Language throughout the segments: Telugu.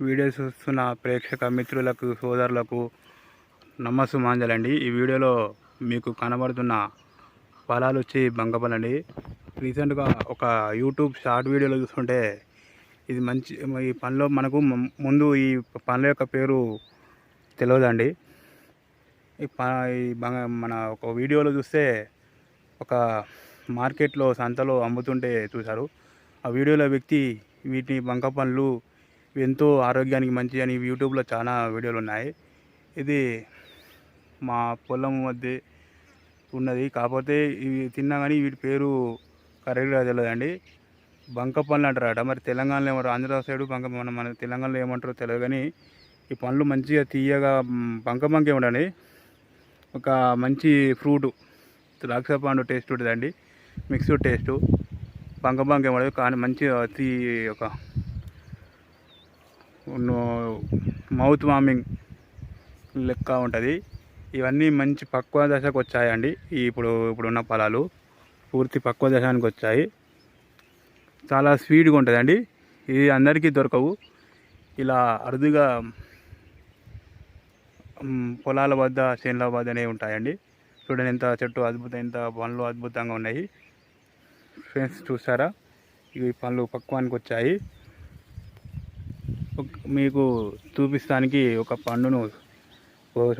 వీడియోస్ చూస్తున్న ప్రేక్షక మిత్రులకు సోదరులకు నమస్సుమాంజలండి. ఈ వీడియోలో మీకు కనబడుతున్న ఫలాలు వచ్చి బంగపలండి రీసెంట్గా ఒక యూట్యూబ్ షార్ట్ వీడియోలో చూస్తుంటే ఇది మంచి ఈ పనిలో మనకు ము- ముందు ఈ పనుల యొక్క పేరు తెలియదండి ఈ ప ఈ బంగ మన ఒక వీడియోలో చూస్తే ఒక మార్కెట్లో సంతలో అమ్ముతుంటే చూశారు. ఆ వీడియోలో వ్యక్తి వీటిని బంక పండ్లు ఎంతో ఆరోగ్యానికి మంచి అని యూట్యూబ్లో చాలా వీడియోలు ఉన్నాయి. ఇది మా పొలం మధ్య ఉన్నది. కాకపోతే ఇవి తిన్నా కానీ వీటి పేరు కరెక్ట్గా తెలియదండి బంక పండ్లు అంటారట. మరి తెలంగాణలో ఏమంటారు ఆంధ్ర సైడు బంక మన మన తెలంగాణలో ఏమంటారో తెలియదు కానీ ఈ పండ్లు మంచిగా తీయగా బంక బంక ఏమంటండి ఒక మంచి ఫ్రూట్. ద్రాక్ష పండు టేస్ట్ ఉంటుందండి. Mixed taste. బంక బంక ఏమడదు కానీ మంచి తీ ఒక మౌత్ వార్మింగ్ లెక్క ఉంటుంది. ఇవన్నీ మంచి పక్వ దశకు వచ్చాయండి. ఇప్పుడు ఇప్పుడున్న ఫలాలు పూర్తి పక్వ దశానికి వచ్చాయి. చాలా స్వీట్గా ఉంటుందండి. ఇది అందరికీ దొరకవు. ఇలా అరుదుగా పొలాల వద్ద చేనుల వద్దనే ఉంటాయండి. చూడండి ఎంత చెట్టు అద్భుతం ఎంత పండ్లు అద్భుతంగా ఉన్నాయి. ఫ్రెండ్స్ చూసారా? ఇవి పండ్లు పక్వానికి వచ్చాయి. మీకు చూపిస్తానికి ఒక పండును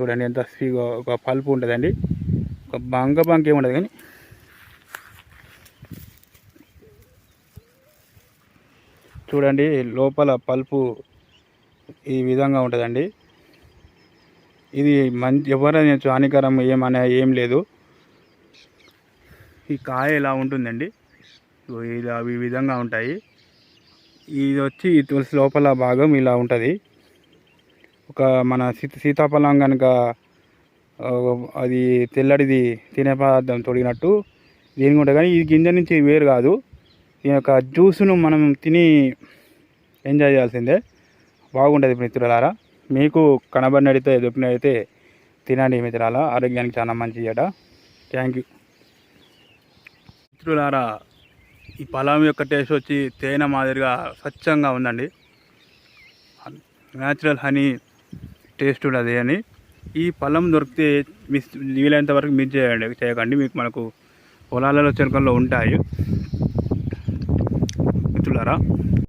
చూడండి ఎంత స్వీ- ఒక పల్పు ఉంటుందండి. ఒక బంక బంక ఏముండదు కానీ. చూడండి లోపల పల్పు ఈ విధంగా ఉంటుందండి. ఇది మంచి ఎవరైనా హానికరం ఏమనే ఏం లేదు. ఈ కాయ ఇలా ఉంటుందండి? ఇలా ఈ విధంగా ఉంటాయి. ఇది వచ్చి తులసి లోపల భాగం ఇలా ఉంటుంది. ఒక మన సీత సీతాఫలం కనుక అది తెల్లడిది తినే పదార్థం తొడిగినట్టు దీనికి ఉంటుంది కానీ ఈ గింజ నుంచి వేరు కాదు. దీని యొక్క జ్యూస్ను మనం తిని ఎంజాయ్ చేయాల్సిందే. బాగుంటుంది మిత్రులారా. మీకు కనబడినైతే అయితే తినండి మిత్రులారా. ఆరోగ్యానికి చాలా మంచిది అట. థ్యాంక్ యూ మిత్రులారా ఈ పొలం యొక్క టేస్ట్ వచ్చి తేనె మాదిరిగా స్వచ్ఛంగా ఉందండి. న్యాచురల్ హనీ టేస్ట్ ఉన్నది అని. ఈ పొలం దొరికితే మిస్ వీలైనంత వరకు మిస్ చేయండి చేయకండి. మీకు మనకు పొలాలలో చెరుకల్లో ఉంటాయి. మిత్రులారా